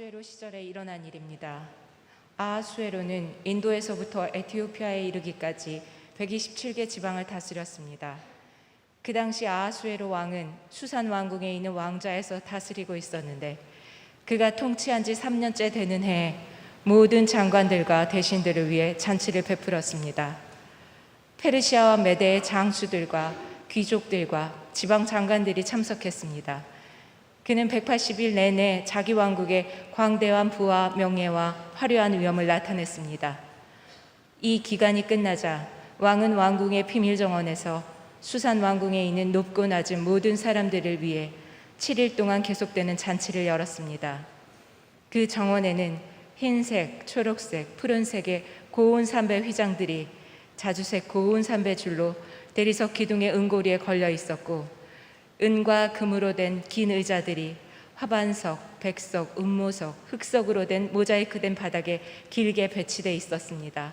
아하수에로 시절에 일어난 일입니다. 아하수에로는 인도에서부터 에티오피아에 이르기까지 127개 지방을 다스렸습니다. 그 당시 아하수에로 왕은 수산 왕궁에 있는 왕자에서 다스리고 있었는데 그가 통치한 지 3년째 되는 해에 모든 장관들과 대신들을 위해 잔치를 베풀었습니다. 페르시아와 메대의 장수들과 귀족들과 지방 장관들이 참석했습니다. 그는 180일 내내 자기 왕국의 광대한 부와 명예와 화려한 위엄을 나타냈습니다. 이 기간이 끝나자 왕은 왕궁의 비밀 정원에서 수산 왕궁에 있는 높고 낮은 모든 사람들을 위해 7일 동안 계속되는 잔치를 열었습니다. 그 정원에는 흰색, 초록색, 푸른색의 고운 삼배 휘장들이 자주색 고운 삼배 줄로 대리석 기둥의 은고리에 걸려 있었고 은과 금으로 된 긴 의자들이 화반석, 백석, 음모석, 흑석으로 된 모자이크된 바닥에 길게 배치돼 있었습니다.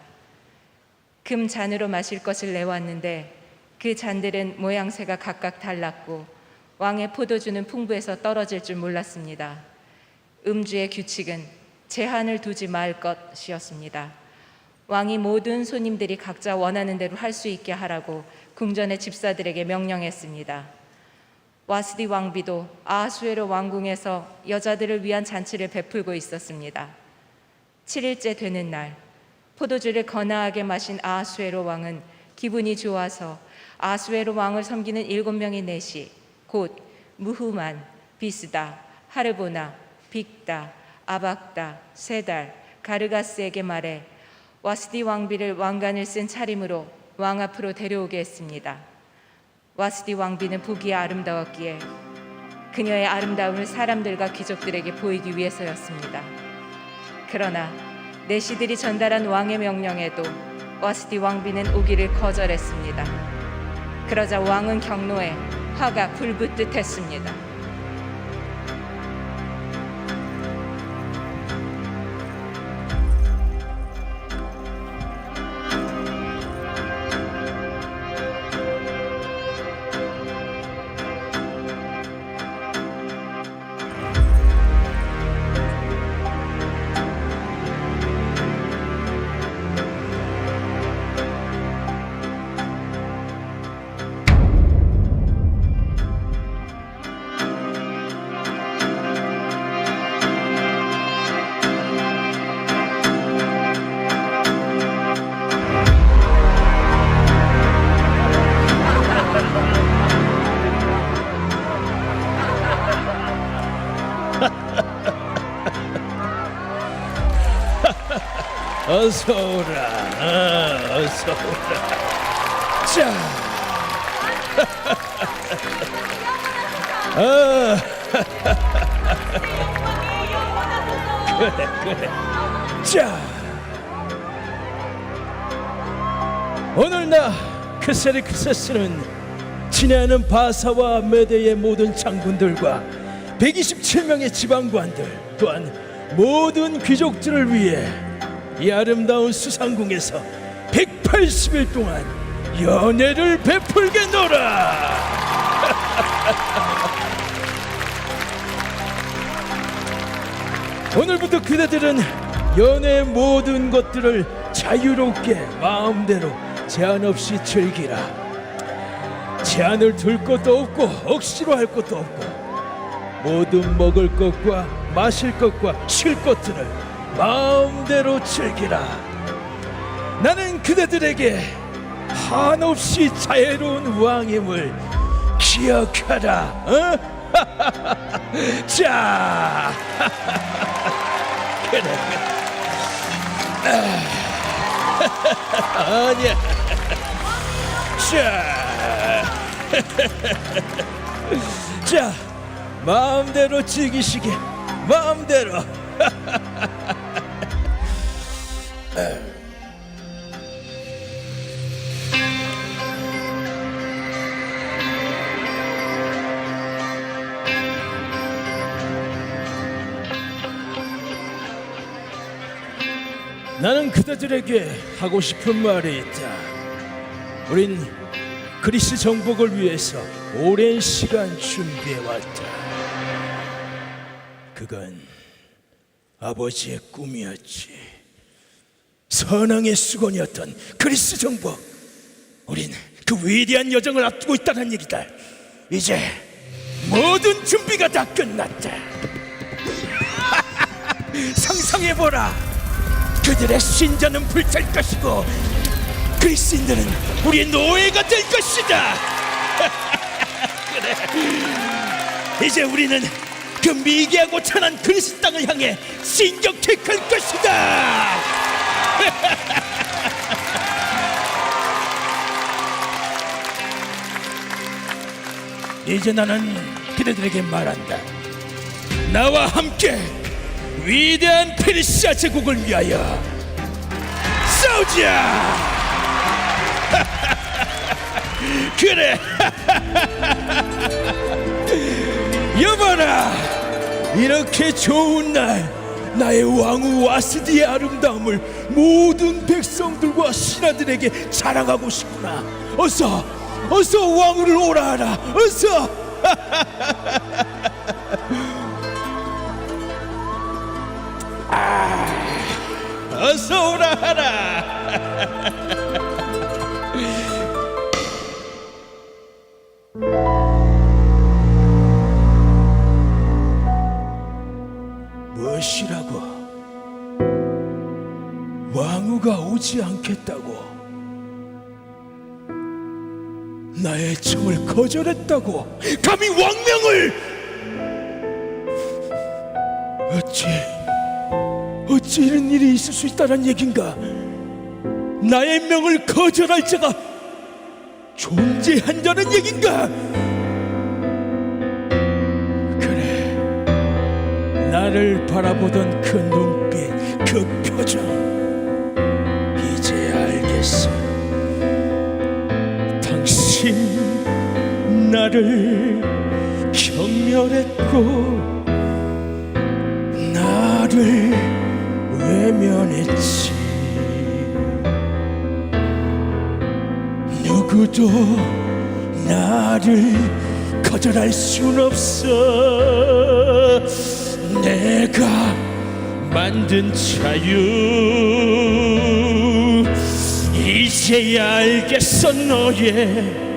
금 잔으로 마실 것을 내왔는데 그 잔들은 모양새가 각각 달랐고 왕의 포도주는 풍부해서 떨어질 줄 몰랐습니다. 음주의 규칙은 제한을 두지 말 것이었습니다. 왕이 모든 손님들이 각자 원하는 대로 할 수 있게 하라고 궁전의 집사들에게 명령했습니다. 와스디 왕비도 아하수에로 왕궁에서 여자들을 위한 잔치를 베풀고 있었습니다. 7일째 되는 날 포도주를 거나하게 마신 아하수에로 왕은 기분이 좋아서 아하수에로 왕을 섬기는 일곱 명의 내시 곧 무후만, 비스다, 하르보나, 빅다, 아박다, 세달, 가르가스에게 말해 와스디 왕비를 왕관을 쓴 차림으로 왕 앞으로 데려오게 했습니다. 와스디 왕비는 보기에 아름다웠기에 그녀의 아름다움을 사람들과 귀족들에게 보이기 위해서였습니다. 그러나 내시들이 전달한 왕의 명령에도 와스디 왕비는 오기를 거절했습니다. 그러자 왕은 경로에 화가 불붙듯 했습니다. 어서 오라. 어, 어서 오라. 자. 아. 그래 그래. 자. 오늘 나 크세르크세스는 친애하는 바사와 메대의 모든 장군들과 127명의 지방관들 또한 모든 귀족들을 위해 이 아름다운 수상궁에서 180일 동안 연애를 베풀겠노라. 오늘부터 그대들은 연애의 모든 것들을 자유롭게 마음대로 제한 없이 즐기라. 제한을 둘 것도 없고 억지로 할 것도 없고 모든 먹을 것과 마실 것과 쉴 것들을 마음대로 즐기라. 나는 그대들에게 한없이 자애로운 왕임을 기억하라. 어? 자, 그래. 아, 아니야. 자, 자, 마음대로 즐기시게, 마음대로. 나는 그대들에게 하고 싶은 말이 있다. 우린 그리스 정복을 위해서 오랜 시간 준비해 왔다. 그건 아버지의 꿈이었지. 선왕의 수건이었던 그리스 정복. 우린 그 위대한 여정을 앞두고 있다는 얘기다. 이제 모든 준비가 다 끝났다. 상상해보라. 그들의 신전은 불탈 것이고 그리스인들은 우리의 노예가 될 것이다. 그래. 이제 우리는 그 미개하고 찬한 그리스 땅을 향해 진격해 갈 것이다. 이제 나는 그대들에게 말한다. 나와 함께 위대한 페르시아 제국을 위하여 싸우자. 그래. 여봐라. 이렇게 좋은 날 나의 왕후 와스디의 아름다움을 모든 백성들과 신하들에게 자랑하고 싶구나. 어서 어서 왕후를 오라 하라. 어서. 어서 오라 하라. 오지 않겠다고? 나의 청을 거절했다고? 감히 왕명을! 어찌 어찌 이런 일이 있을 수 있다는 얘긴가? 나의 명을 거절할 자가 존재한다는 얘긴가? 그래, 나를 바라보던 그 눈빛, 그 표정, 나를 경멸했고 나를 외면했지. 누구도 나를 거절할 순 없어. 내가 만든 자유. 이제야 알겠어 너의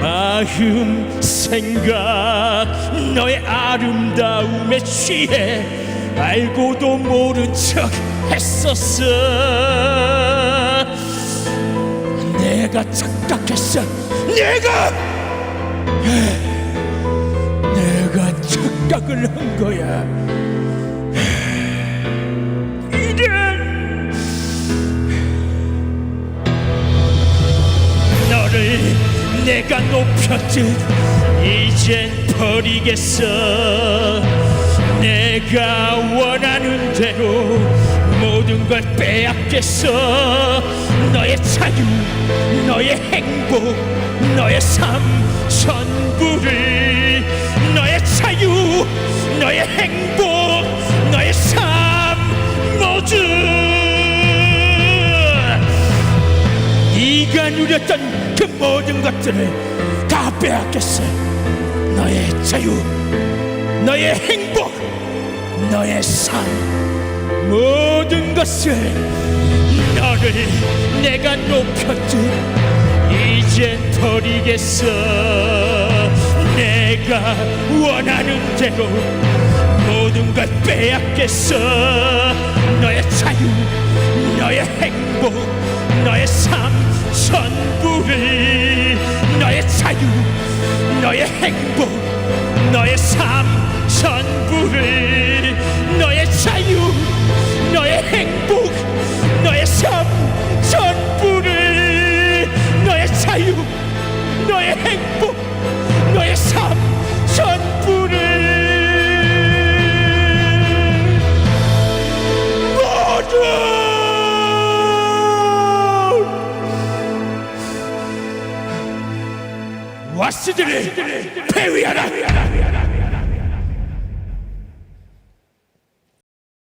마음 생각 너의 아름다움에 취해 알고도 모른 척 했었어. 내가 착각했어. 내가! 내가 착각을 한 거야 내가 높였듯 이젠 버리겠어. 내가 원하는 대로 모든 걸 빼앗겠어. 너의 자유 너의 행복 너의 삶 전부를 너의 자유 너의 행복 누렸던 그 모든 것들을 다 빼앗겼어. 너의 자유 너의 행복 너의 삶. 모든 것을 너를 내가 높였듯 이젠 버리겠어. 내가 원하는 대로 모든 걸 빼앗겠어. 너의 자유 너의 행복 너의 삶 자유 너의 행복 너의 삶 전부를 너의 자유 너의 행복 너의 삶 전부를 너의 자유 너의 행복 너의 삶 Period. Period.